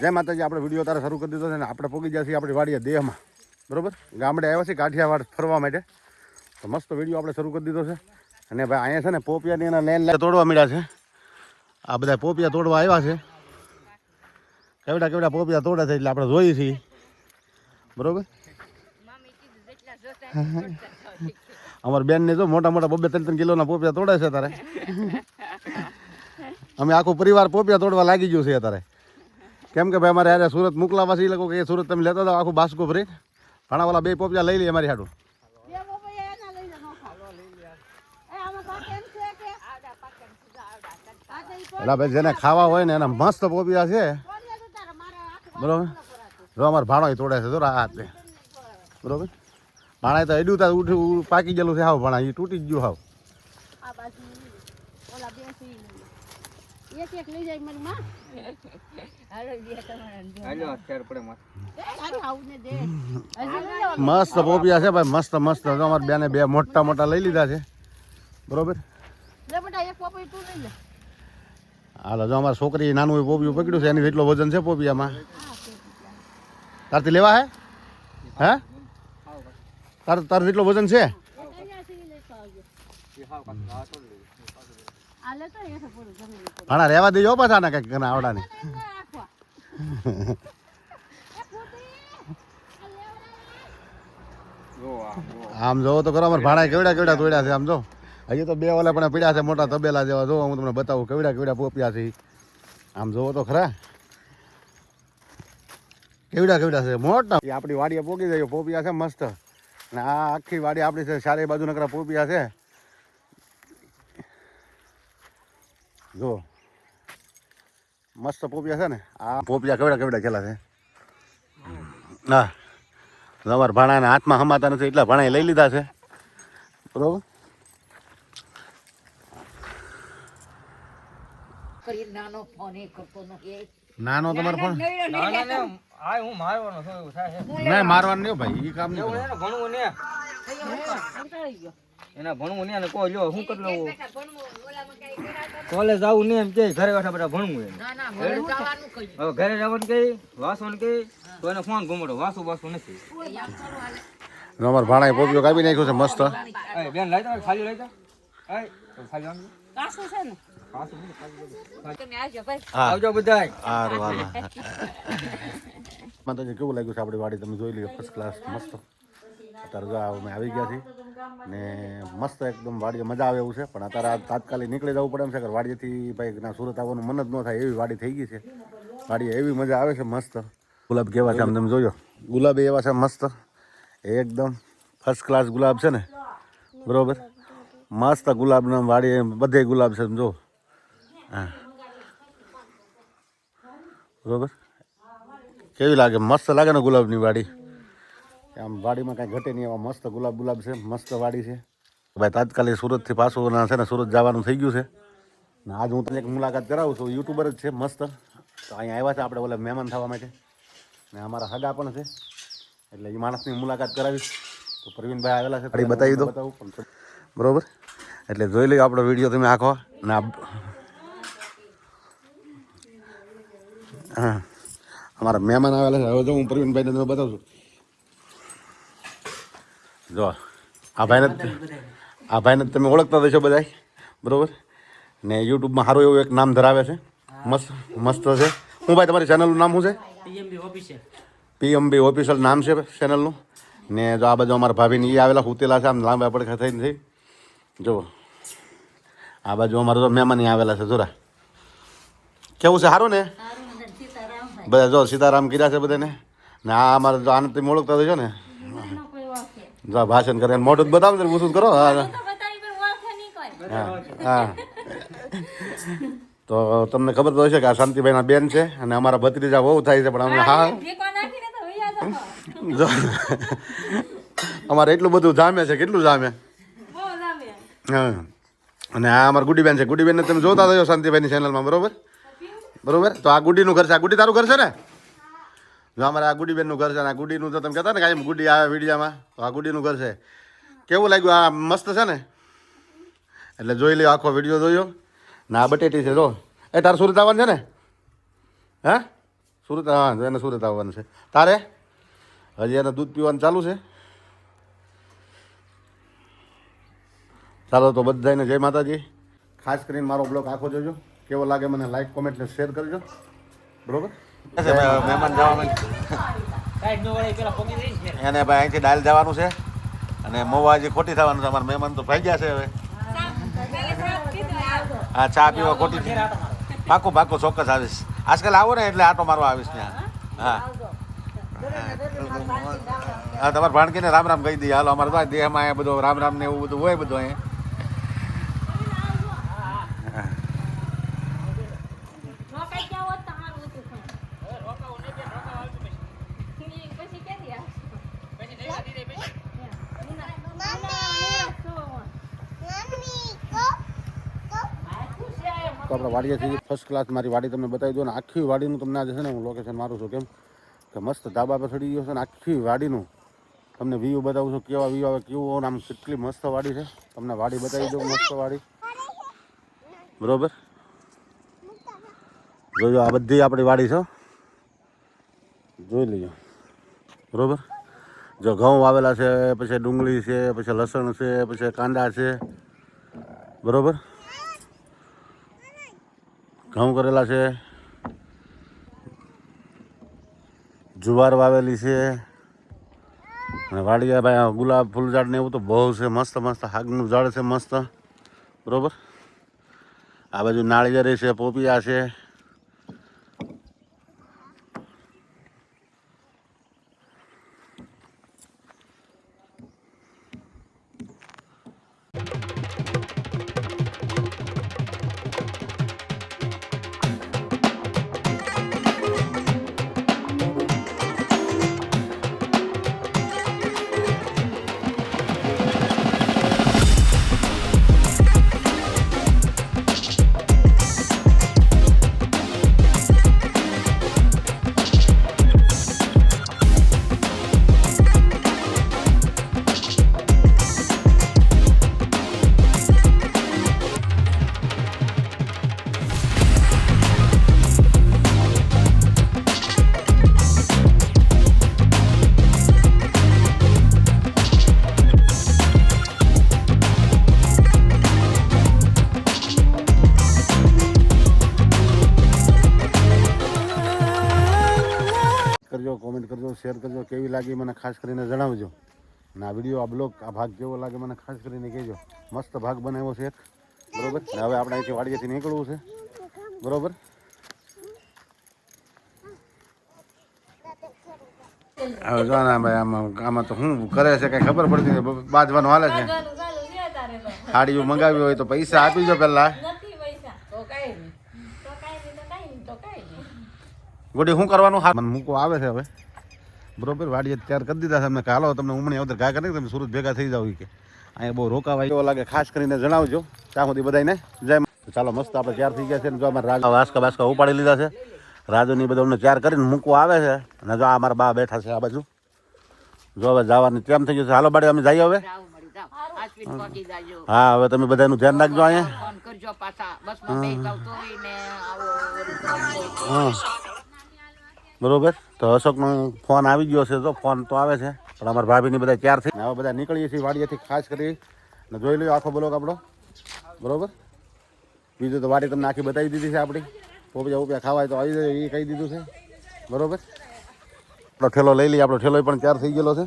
જય માતાજી, આપણે વીડિયો તારે શરૂ કરી દીધો છે ને આપણે પોગી જશે આપણી વાડીએ દેહમાં. બરોબર? ગામડે આવ્યા છીએ કાઠિયાવાડ ફરવા માટે. તો મસ્ત વીડિયો આપણે શરૂ કરી દીધો છે. અને ભાઈ અહીંયા છે ને પોપિયાની એના લેન તોડવા મળ્યા છે. આ બધા પોપિયા તોડવા આવ્યા છે. કેવડા કેવડા પોપિયા તોડે છે એટલે આપણે જોઈએ છીએ. બરોબર? અમારા બેનને જો મોટા મોટા બબે ત્રણ ત્રણ કિલોના પોપિયા તોડે છે તારે અમે આખો પરિવાર પોપિયા તોડવા લાગી ગયું છે અત્યારે. કેમ કે ભાઈ અમારે યારે સુરત મોકલાવા છે એ લોકો કે સુરત તમે લેતા હતા આખું બાસકો ભરી. ઘણા ઓલા બે પોપિયા લઈ લઈએ અમારી હાડું? આ એટલે ભાઈ જેને ખાવા હોય ને એના મસ્ત પોપિયા છે. બરોબર? જો અમારે ભાણો તોડે છે જો રાત બરોબર? ભાણા તો અડ્યું તા ઉઠ્યું પાકી ગયેલું છે હાવ ભાણા એ તૂટી જ ગયું હાવ. એક એક લઈ જાય મારી માં. હાલો અત્યારે પડે માથે. એ તારે આવું ને દે. હજી લઈ લો. મસ્ત પોપિયા છે ભાઈ મસ્ત મસ્ત. જો બેને બે મોટા મોટા લઈ લીધા છે. બરોબર? લે બેટા એક પપઈ તું લઈ લે. હાલો જો અમારી છોકરી નાનું પોપિયું પકડ્યું છે એની એટલો વજન છે પોપિયામાં. તારથી લેવા હે? હે? તાર તાર જેટલો વજન છે? ભાણા રહેવા દેજો પાછા ને કંઈક આવડાને. આમ જોવો તો કરો અમારે ભાણા કેવડા કેવડા તોડ્યા છે આમ જો. હજી તો બે ઓલા પણ પીડ્યા છે મોટા તબેલા જેવા. જો હું તમને બતાવું કેવડા કેવડા પોપિયા છે. આમ જોવો તો ખરા. કેવડા કેવડા છે મોટા. આપણી વાડીએ પોકી જાય પોપિયા છે મસ્ત. અને આ આખી વાડી આપણી છે ચારે બાજુ નકરા પોપિયા છે. જો. મસ્ત પોપિયા છે ને? આ પોપિયા કેવડા કેવડા ખેલા છે? હા તમારા ભાણાના હાથમાં હમાતા નથી એટલા ભાણા લઈ લીધા છે. બરોબર? નાનો ફોન એ કરતો નથી. નાનો તમારો ફોન? ના, ના, ના, મારવાનો છું એવું થાય છે. ના મારવાનું નહીં ભાઈ એ કામ નહીં ભણવું ને એના ભણવું ને અને કોઈ લ્યો શું કરી લેવું કોલેજ આવું ને એમ કે ઘરે બેઠા બધા ભણવું એમ. ના ના ઘરે જવાનું કહ્યું હવે ઘરે જવાનું કઈ વાસવાનું કઈ તો એને ફોન ઘુમાડો વાસો વાસો નથી. અમારા ભાણાએ પોપિયો કાપી નાખ્યો છે મસ્ત. એ બેન લઈ જાઓ ખાલી લઈ જાઓ ખાલી આમ. કાસું છે ને? આવજો બધા માતાજી કેવું લાગ્યું છે આપણી વાડી? તમે જોઈ લ્યો ફર્સ્ટ ક્લાસ મસ્ત. અત્યારે આવી ગયા છીએ. ને મસ્ત એકદમ વાડીએ મજા આવે એવું છે. પણ અત્યારે આ તાત્કાલિક નીકળી જવું પડે એમ છે કે વાડીએથી ભાઈ ના સુરત આવવાનું મન જ ન થાય એવી વાડી થઈ ગઈ છે. વાડીએ એવી મજા આવે છે મસ્ત. ગુલાબ કેવા છે આમ તમે જોયો? ગુલાબ એવા છે મસ્ત. એકદમ ફર્સ્ટ ક્લાસ ગુલાબ છે ને? બરોબર? મસ્ત ગુલાબના વાડી બધે ગુલાબ છે જો. હા. બરોબર? કેવી લાગે? મસ્ત લાગે ને ગુલાબની વાડી? આમ વાડીમાં કાંઈ ઘટે નહીં એવા મસ્ત ગુલાબ ગુલાબ છે મસ્ત વાડી છે. ભાઈ તાત્કાલિક સુરતથી પાછું છે ને સુરત જવાનું થઈ ગયું છે. ને આજ હું તમને એક મુલાકાત કરાવું છું યુટ્યુબર જ છે મસ્ત. તો અહીંયા આવ્યા છે આપણે ઓલા મહેમાન થવા માટે. ને અમારા હગા પણ છે. એટલે એ માણસની મુલાકાત કરાવીશ. તો પ્રવીણભાઈ આવેલા છે બતાવી દો. બરોબર? એટલે જોઈ લઈએ આપણો વીડિયો તમે આખો. ને અમારા મહેમાન આવેલા છે. હવે તો હું પ્રવીણભાઈને તમે બતાવું છું. જો આ ભાઈને આ ભાઈને તમે ઓળખતા હશો બધા બરોબર? ને યુટ્યુબમાં સારું એવું એક નામ ધરાવે છે. મસ્ત મસ્ત છે. હું ભાઈ તમારી ચેનલનું નામ શું છે? પીએમબી ઓફિશિયલ નામ છે ચેનલનું ને. જો આ બાજુ અમારા ભાભીને એ આવેલા હુતેલા છે આમ લાંબા પડખા થઈને થઈ જુઓ આ બાજુ અમારા તો મહેમાન આવેલા છે જોરા. કેવું છે સારું ને? બધા જો સીતારામ કર્યા છે બધાને. ને આ અમારે જો આનંદ તમે ઓળખતા થશો ને. જો ભાષણ કરે અને મોઢું જ બતાવો ને પૂછું કરો. હા હા હા. તો તમને ખબર તો હશે કે આ શાંતિભાઈના બેન છે અને અમારા ભત્રીજા બહુ થાય છે પણ અમે હા જો. અમારે એટલું બધું જામે છે કેટલું જામે? હા. અને આ અમારા ગુડીબેન છે ગુડીબેનને તમે જોતા થયો શાંતિભાઈની ચેનલમાં બરોબર? બરોબર? તો આ ગુડીનું ઘર છે આ ગુડી તારું ઘર છે ને? જો અમારે આ ગુડીબેનનું ઘર છે અને આ ગુડીનું તો તમે કહેતા ને કાંઈ ગુડી આવે વિડીયામાં આ ગુડીનું ઘર છે. કેવું લાગ્યું? આ મસ્ત છે ને? એટલે જોઈ લ્યો, આખો વીડિયો જોયો ને આ બટેટી છે, જો. એ તારે સુરત આવવાનું છે ને? હે? સુરત, હા, એને સુરત આવવાનું છે. તારે? હજી એને દૂધ પીવાનું ચાલુ છે. ચાલો તો બધાને જય માતાજી. ખાસ કરીને મારો બ્લોગ આખો જોજો. કેવો લાગે મને લાઈક, કોમેન્ટ શેર કરજો. બરોબર? મહેમાન જવા એને ભાઈ અહીંથી ડાયલ જવાનું છે. અને મોવા હજી ખોટી થવાનું છે અમારા મહેમાન તો ભાગ્યા છે હવે. હા ચા પીવા ખોટી પાકું પાકું ચોક્કસ આવીશ. આજકાલ આવો ને એટલે આટો મારવા આવીશ ત્યાં. હા. હા તમારા ભાણકીને રામ રામ કહી દઈએ. હાલો અમારે દેહમાં બધું રામ રામ ને એવું બધું હોય બધું અહીંયા રોકાઈ ગયા હોત તો સારું હતું પણ. ઈ પછી ક્યાંથી આવશે? એમ. ના, ના, શું? તો આપણે વાડીએથી ફર્સ્ટ ક્લાસ મારી વાડી તમને બતાવી દો ને આખી વાડીનું તમને આજે છે ને હું લોકેશન મારું છું કેમ કે મસ્ત ધાબા પર ચડી ગયો છે ને આખી વાડીનું. તમને વ્યૂ બતાવું છું કેવા વ્યૂ આવે કેવું આમ કેટલી મસ્ત વાડી છે. તમને વાડી બતાવી દઉં મસ્ત વાડી. બરોબર? જોજો આ બધી આપણી વાડી છે જોઈ લઈએ. બરોબર? જો ઘઉં વાવેલા છે, પછી ડુંગળી છે, પછી લસણ છે, પછી કાંદા છે. બરોબર? ઘઉં કરેલા છે. જુવાર વાવેલી છે. અને વાડિયા ભાઈ ગુલાબ ફૂલ ઝાડ ને એવું તો બહુ છે, મસ્ત મસ્ત. હાગનું ઝાડ છે, મસ્ત. બરોબર? આ બાજુ નાળિયેરી છે, પોપિયા છે. શેર કરજો, કેવી લાગી મને ખાસ કરીને જણાવજો. અને આ વીડિયો, આ બ્લોગ, આ ભાગ કેવો લાગે મને ખાસ કરીને કહેજો. મસ્ત ભાગ બનાવ્યો છે એક. બરોબર? હવે આપણે અહીંથી વાડીએથી નીકળવું છે. બરોબર? હવે જો ના ભાઈ, આમાં આમાં તો શું કરે છે કઈ ખબર પડતી નથી. બાજવાનું હાલે છે. સાડીઓ મંગાવી હોય તો પૈસા આપી દો પહેલા. ગોડી, શું કરવાનું? હા, મને મૂકો, આવે છે હવે. બરોબર? વાડીએ તૈયાર કરી દીધા છે. અમને કાલો તમને ઉમણી અવતર ઘા કરી તમે સુરત ભેગા થઈ જાવ કે અહીંયા બહુ રોકાવા એવો લાગે? ખાસ કરીને જણાવજો. ત્યાં સુધી બધાને જય ચાલો મસ્ત આપણે તૈયાર થઈ ગયા છે ને જો અમારે રાજા વાસકા વાસકા ઉપાડી લીધા છે. રાજુની બધા અમને તૈયાર કરીને મૂકવા આવે છે. અને જો આ અમારા બા બેઠા છે આ બાજુ. જો હવે જવાની તેમ થઈ ગયું છે. હાલો બાડી અમે જઈએ હવે. હા હવે તમે બધાનું ધ્યાન રાખજો અહીંયા. હા. બરોબર? તો અશોકનો ફોન આવી ગયો છે તો ફોન તો આવે છે, પણ અમારા ભાભીની બધા ચાર થઈ હવે બધા નીકળીએ છીએ વાડીએથી ખાસ કરી. ને જોઈ લઈએ આખો બ્લોક આપણો. બરોબર? બીજું તો વાડી તમને આખી બતાવી દીધી છે આપણી. પોપિયા ઉપયા ખાવાય તો આવી જાય, એ કહી દીધું છે. બરોબર? આપણો ઠેલો લઈ લઈએ, આપણો ઠેલો પણ તૈયાર થઈ ગયેલો છે.